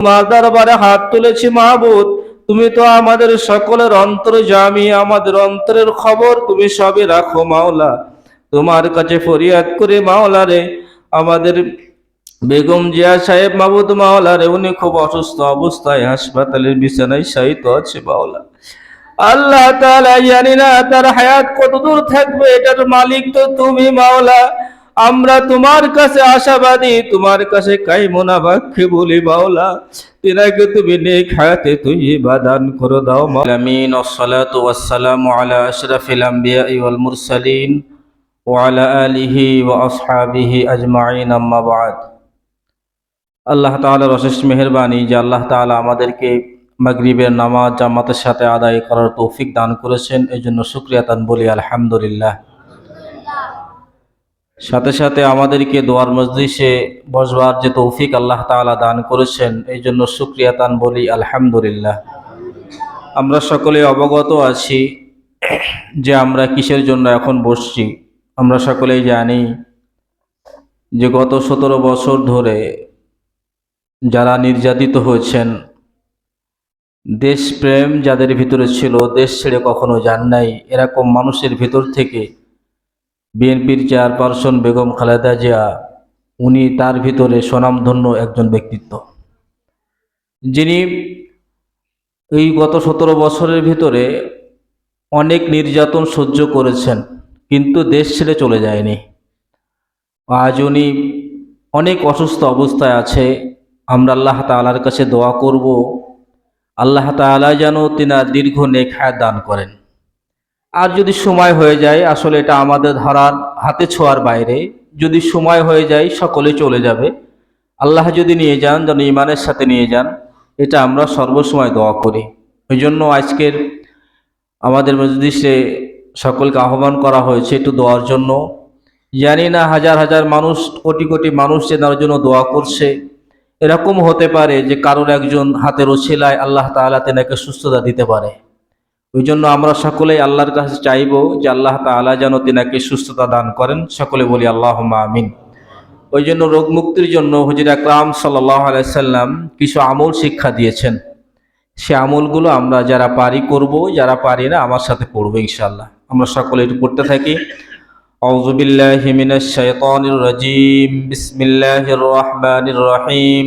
তোমার দরবারে হাত তুলেছি মাহবুদ তুমি তো আমাদের সকলের অন্তর জামি, আমাদের অন্তরের খবর তুমি সবই রাখো মাওলা। তোমার কাছে ফরিয়াদ করে মাওলা রে। আমাদের বেগম জিয়া সাহেব মাহবুদ মাওলা রে, উনি খুব অসুস্থ অবস্থায় হাসপাতালের বিছানায় শায়িত আছে মাওলা। আল্লাহ তাআলা জানি না তার হায়াত কত দূর থাকবে, এটার মালিক তো তুমি মাওলা। আমরা তোমার কাছে আশাবাদী তোমার কাছে কাই মোনাবাক্ষে বলি মাওলা তিনাকে তুমি নেক হায়াতে তুই বাদান করে দাও মালামিন والصلاه والسلام على اشرف الانبياء والمرسلين وعلى اله واصحابه اجمعين اما بعد আল্লাহ তাআলার অশেষ মেহেরবানি যে আল্লাহ তাআলা আমাদেরকে মাগরিবের নামাজ জামাতের সাথে আদায় করার তৌফিক দান করেছেন এই জন্য শুক্রিয়া তান বলি আলহামদুলিল্লাহ সাথে সাথে আমাদেরকে দোয়ার মজলিসে বসবার যে তৌফিক আল্লাহ তাআলা দান করেছেন, এই জন্য শুক্রিয়া তান বলি, আলহামদুলিল্লাহ। আমরা সকলে অবগত আছি যে আমরা কিসের জন্য এখন বসছি। আমরা সকলেই জানি যে গত সতেরো বছর ধরে যারা নির্যাতিত হয়েছেন, দেশপ্রেম যাদের ভিতরে ছিল, দেশ ছেড়ে কখনো যান নাই, এরকম মানুষের ভিতর থেকে বিএনপির চেয়ারপারসন বেগম খালেদা জিয়া, উনি তার ভিতরে স্বনামধন্য একজন ব্যক্তিত্ব। যিনি এই গত সতেরো বছরের ভিতরে অনেক নির্যাতন সহ্য করেছেন, কিন্তু দেশ ছেড়ে চলে যায়নি। আজ উনি অনেক অসুস্থ অবস্থায় আছে। আমরা আল্লাহ তালার কাছে দোয়া করব। আল্লাহ তালা যেন তিনার দীর্ঘ হায়াত দান করেন। আর যদি সময় হয়ে যায়, আসলে এটা আমাদের ধারার হাতে ছোঁয়ার বাইরে। যদি সময় হয়ে যায়, সকলে চলে যাবে। আল্লাহ যদি নিয়ে যান, যেন ইমানের সাথে নিয়ে যান, এটা আমরা সর্বসময় দোয়া করি। ওই জন্য আজকের আমাদের মজলিসে সকলকে আহ্বান করা হয়েছে একটু দোয়ার জন্য। জানি না হাজার হাজার মানুষ, কোটি কোটি মানুষ যে তার জন্য দোয়া করছে। এরকম হতে পারে যে কারোর একজন হাতের ওছিলায় আল্লাহ তাআলা তেনাকে সুস্থতা দিতে পারে। ওই জন্য আমরা সকলেই আল্লাহর কাছে চাইব যে আল্লাহ তালা যেন তিনাকে সুস্থতা দান করেন। সকলে বলি আল্লাহ আমিন। ওই জন্য রোগ মুক্তির জন্য হজির আকরাম সাল্লাহ আলাইসাল্লাম কিছু আমল শিক্ষা দিয়েছেন। সে আমলগুলো আমরা যারা পারি করব, যারা পারি না আমার সাথে পড়ব ইনশাল্লাহ আমরা সকলে একটু পড়তে থাকি। অজুবিল্লাহ হিমিনা রাজিম। বিসমিল্লাহ রহমান রহিম।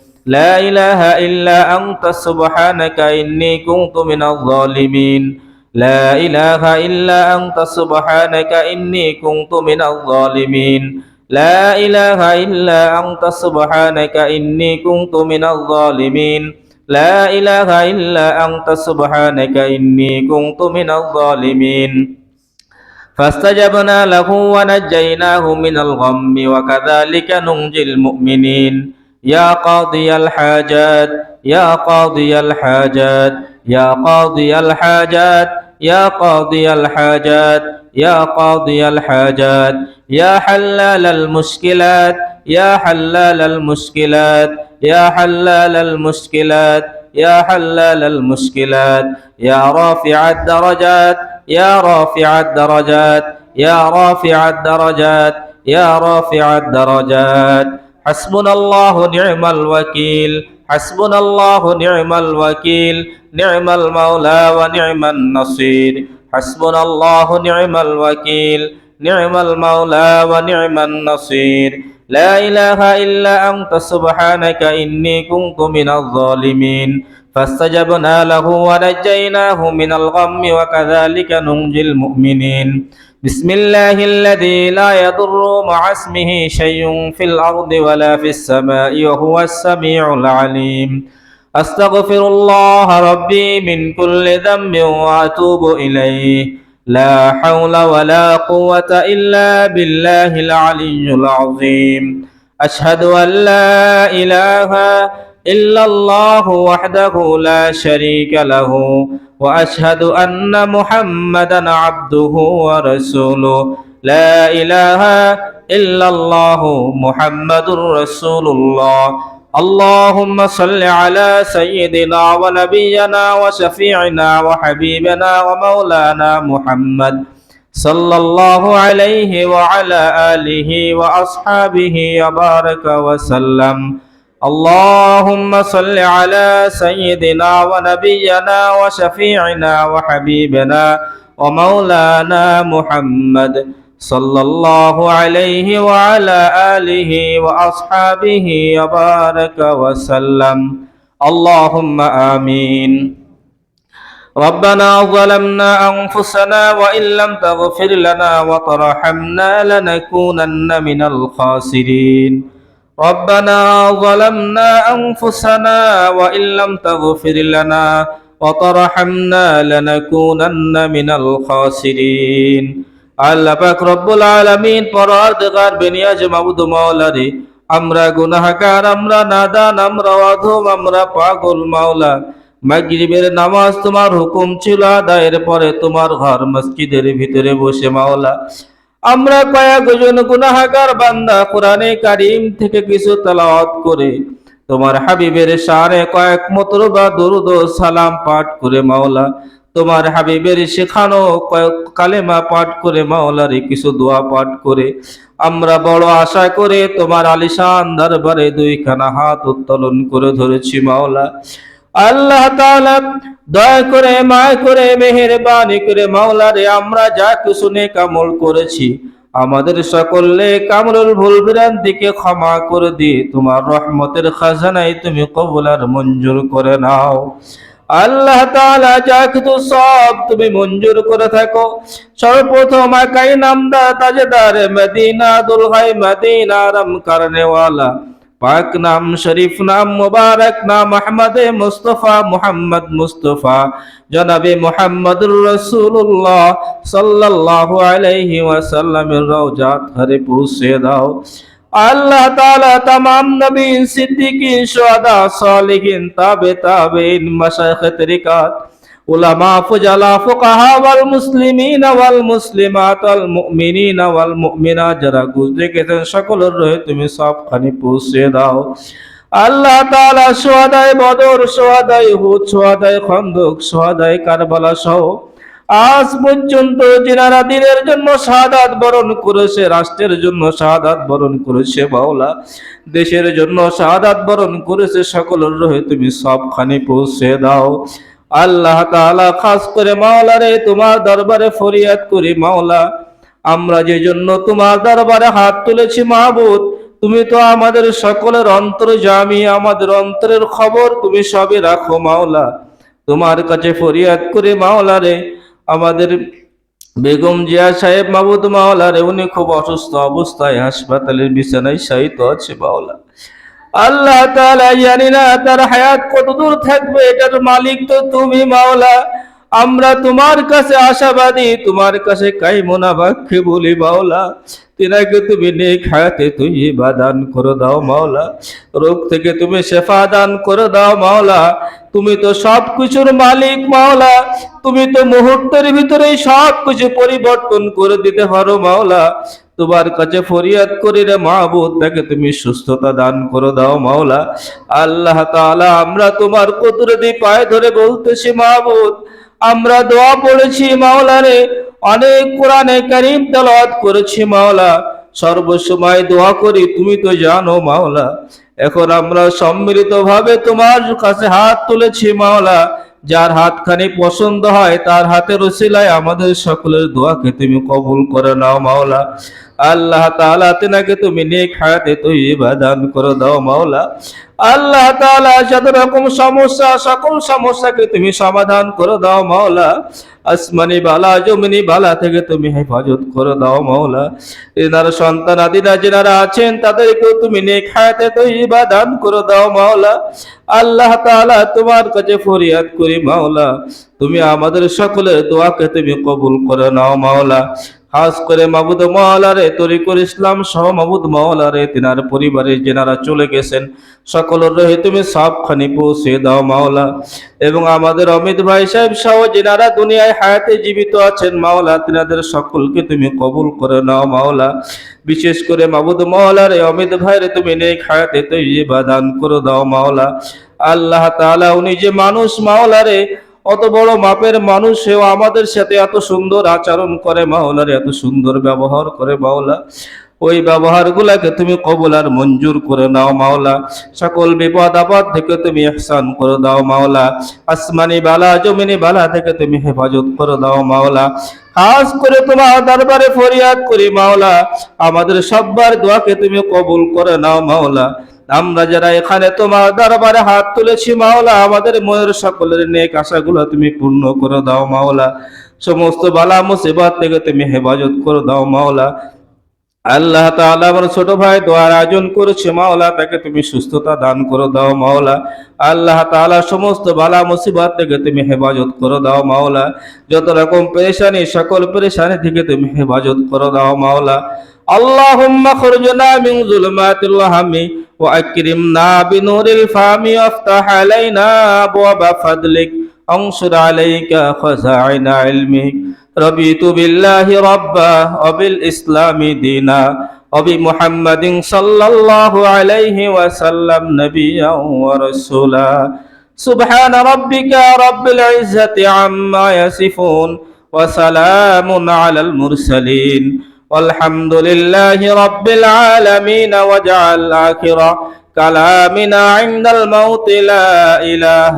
لا إله إلا أنت سبحانك إني كنت من الظالمين لا إله إلا أنت سبحانك إني كنت من الظالمين لا إله إلا أنت سبحانك إني كنت من الظالمين لا إله إلا أنت سبحانك إني كنت من الظالمين فاستجبنا له ونجيناه من الغم وكذلك ننجي المؤمنين يا قاضي الحاجات يا قاضي الحاجات يا قاضي الحاجات يا قاضي الحاجات يا قاضي الحاجات يا حلال المشكلات يا حلال المشكلات يا حلال المشكلات يا حلال المشكلات يا رافع الدرجات يا رافع الدرجات يا رافع الدرجات يا رافع الدرجات. হাসবুনাল্লাহু নি'মাল ওয়াকিল, হাসবুনাল্লাহু নি'মাল ওয়াকিল নি'মাল মাওলা ওয়া নি'মান নাসির। হাসবুনাল্লাহু নি'মাল ওয়াকিল নি'মাল মাওলা ওয়া নি'মান নাসির। লা ইলাহা ইল্লা আনতা, সুবহানাকা ইন্নী কুনতু মিনাজ জালিমিন فاستجبنا له ونجيناه من الغم وكذلك ننجي المؤمنين. بسم الله الذي لا يضر مع اسمه شيء في الأرض ولا في السماء وهو السميع العليم. أستغفر الله ربي من كل ذنب وأتوب إليه. لا حول ولا قوة إلا بالله العلي العظيم. أشهد أن لا إله إلا الله وحده لا شريك له وأشهد أن محمدا عبده ورسوله لا إله إلا الله محمد رسول الله اللهم صل على سيدنا ونبينا وشفيعنا وحبيبنا ومولانا محمد صلى الله عليه وعلى آله وأصحابه وبارك وسلم اللهم صل على سيدنا ونبينا وشفيعنا وحبيبنا ومولانا محمد صلى الله عليه وعلى آله وأصحابه وبارك وسلم. اللهم آمين. ربنا ظلمنا أنفسنا وإن لم تغفر لنا وترحمنا لنكونن من الخاسرين. ربنا ظلمنا أنفسنا وإن لم تغفر لنا وترحمنا لنكونن من الخاسرين আল্লাহ পাক রব্বুল আলামিন পরওয়ারদিগার বেনিয়াজ মাবুদ মাওলারে আমরা গুনাহগার আমরা নাদান আমরা অধম আমরা পাগল মাওলা মাগরিবের নামাজ তোমার হুকুম ছিল আদায়ের পরে তোমার ঘর মসজিদের ভিতরে বসে মাওলা আমরা কয়েকজন গুনাহাগার বান্দা, কোরআনে কারিম থেকে কিছু তেলাওয়াত করে। তোমার হাবিবের সারে কয়েক মতর বা ও সালাম পাঠ করে মাওলা। তোমার হাবিবের শেখানো কয়েক কালেমা পাঠ করে মাওলারে কিছু দোয়া পাঠ করে। আমরা বড় আশা করে তোমার আলিশান দরবারে দুইখানা হাত উত্তোলন করে ধরেছি মাওলা। আল্লাহ দয়া করে, মায় করে, মেহেরবানি করে মাওলারে আমরা যা কিছু নেক আমল করেছি, আমাদের সকলে কামরুল ভুল ভ্রান্তিকে ক্ষমা করে দিয়ে তোমার রহমতের খাজানায় তুমি কবুল আর মঞ্জুর করে নাও। আল্লাহ তাআলা যা কিছু সব তুমি মঞ্জুর করে থাকো। সর্বপ্রথম একাই নামদা তাজদার মদিনা, দুলহাই মদিনা রম করনে ওয়ালা পাক নাম শরীফ নাম মুবারক নাম আহমদ মুস্তফা মুহাম্মদ মুস্তফা জনাবে মুহাম্মদুর রাসূলুল্লাহ সাল্লাল্লাহু আলাইহি ওয়াসাল্লামের রওজাত ঘরে পৌঁছে দাও আল্লাহ তাআলা तमाम নবী সিদ্দিকিন শুহাদা সালিহিন তাবে তাবেইন মাশায়েখ তরিকাত উলামা ফুজালা ফুকাহা ওয়াল মুসলিমিন ওয়াল মুসলিমাত ওয়াল মুমিনিন ওয়াল মুমিনাত যারা গুজরে গেছেন সকলের রহে তুমি সবখানে পৌঁছে দাও। আল্লাহ তাআলা শুহাদায়ে বদর শুহাদায়ে হুদ শুহাদায়ে খন্দক শুহাদায়ে কারবালা সহ আজ পর্যন্ত যিনারা দিনের জন্য শাহাদাত বরণ করেছে, রাষ্ট্রের জন্য শাহাদাত বরণ করেছে বাউলা দেশের জন্য শাহাদাত বরণ করেছে, সকলের রহে তুমি সবখানে পৌঁছে দাও। আল্লাহ তাআলা খাস করে মাওলারে তোমার দরবারে ফরিয়াদ করি মাওলা। আমরা যে জন্য তোমার দরবারে হাত তুলেছি মাহবুদ তুমি তো আমাদের সকলের অন্তর জামি, আমাদের অন্তরের খবর তুমি সবই রাখো মাওলা। তোমার কাছে ফরিয়াদ করে মাওলারে, আমাদের বেগম জিয়া সাহেব মাহবুদ মাওলারে, উনি খুব অসুস্থ অবস্থায় হাসপাতালের বিছানায় শায়িত আছে মাওলা। আল্লাহ তাআলা জানি না তার হায়াত কত দূর থাকবে এটার মালিক তো তুমি মাওলা। আমরা তোমার কাছে আশাবাদী, তোমার কাছে কাইমনা বাক্যে বলি, মাওলা, তিনাকে তুমি নেক হায়াতে তুই বাদান করে দাও, মাওলা। রোগ থেকে তুমি শেফা দান করে দাও, মাওলা। তুমি তো সব কিছুর মালিক, মাওলা। তুমি তো মুহূর্তের ভিতরেই সব কিছু পরিবর্তন করে দিতে পারো, মাওলা। তোমার কাছে ফরিয়াদ করি রে মাহবুদ তাকে তুমি সুস্থতা দান করে দাও, মাওলা। আল্লাহ তাআলা, আমরা তোমার কুদরতি পায়ে ধরে বলতেছি মাহবুদ আমরা দোয়া পড়েছি মাওলা রে অনেক কোরআনে কারিম তেলাওয়াত করেছি মাওলা। সর্বসময় দোয়া করি, তুমি তো জানো মাওলা। এখন আমরা সম্মিলিত ভাবে তোমার কাছে হাত তুলেছি মাওলা। যার হাতখানি পছন্দ হয়, তার হাতে রসিলায় আমাদের সকলের দোয়াকে তুমি কবুল করে নাও মাওলা। আল্লাহ তাআলা নাকি তুমি নেক হায়াতে তৈবা দান করে দাও মাওলা। আল্লাহ তাআলা যত রকম সমস্যা, সকল সমস্যাকে তুমি সমাধান করে দাও মাওলা। আসমানি বালা জমিনি বালা থেকে তুমি হেফাজত করে দাও মাওলা এনারা সন্তান আদিরা যেনারা আছেন তাদেরকে তুমি নেক হায়াতে তৈবা দান করে দাও মাওলা আল্লাহ তাআলা তোমার কাছে ফরিয়াদ করি মাওলা তুমি আমাদের সকলের দোয়াকে তুমি কবুল করে নাও মাওলা খাস করে মাবুদ মাওলারে, তরিকুল ইসলাম সহ মাবুদ মাওলারে, তিনার পরিবারে যেনারা চলে গেছেন, সকলের রহে তুমি সবখানি পৌঁছে দাও মাওলা। এবং আমাদের অমিত ভাই সাহেব সহ যেনারা দুনিয়ায় হায়াতে জীবিত আছেন মাওলা, তিনাদের সকলকে তুমি কবুল করে নাও মাওলা। বিশেষ করে মাবুদ মাওলারে, অমিত ভাইরে তুমি নেক হায়াতে তৈরি দান করে দাও মাওলা। আল্লাহ তাআলা উনি যে মানুষ মাওলারে অত বড় মাপের মানুষ, সেও আমাদের সাথে এত সুন্দর আচরণ করে। মাওলার এত সুন্দর ব্যবহার করে মাওলা। ওই ব্যবহার গুলাকে তুমি কবুল আর মঞ্জুর করে নাও মাওলা। সকল বিপদ আপদ থেকে তুমি ইহসান করে দাও মাওলা। আসমানি বালা, জমিনি বালা থেকে তুমি হেফাজত করে দাও মাওলা। খাস করে তোমার দরবারে ফরিয়াদ করি মাওলা। আমাদের সব্বার দোয়াকে তুমি কবুল করে নাও মাওলা। আমরা যারা এখানে তোমার দরবারে হাত তুলেছি, মাওলা, আমাদের মনের সকলের নেক আশাগুলো তুমি পূর্ণ করে দাও, মাওলা। সমস্ত বালা মুসিবত থেকে তুমি হেফাজত করে দাও, মাওলা। আল্লাহ তাআলা আমার ছোট ভাই দোয়ার আয়োজন করেছে মাওলা তাকে তুমি সুস্থতা দান করে দাও মাওলা আল্লাহ তাআলা সমস্ত বালা মুসিবত থেকে তুমি হেফাজত করে দাও মাওলা যত রকম পেরেশানি সকল পেরেশানি থেকে তুমি হেফাজত করে দাও মাওলা اللهم اخرجنا من ظلمات الوهم واكرمنا بنور الفهم وافتح علينا ابواب فضلك انصر عليك خزائن علمك رضيت بالله ربا وبالإسلام دينا وبمحمد صلى الله عليه وسلم نبيا ورسولا. سبحان ربك رب العزة عما يصفون وسلام على المرسلين. والحمد لله رب العالمين. واجعل آخر كلامنا عند الموت لا إله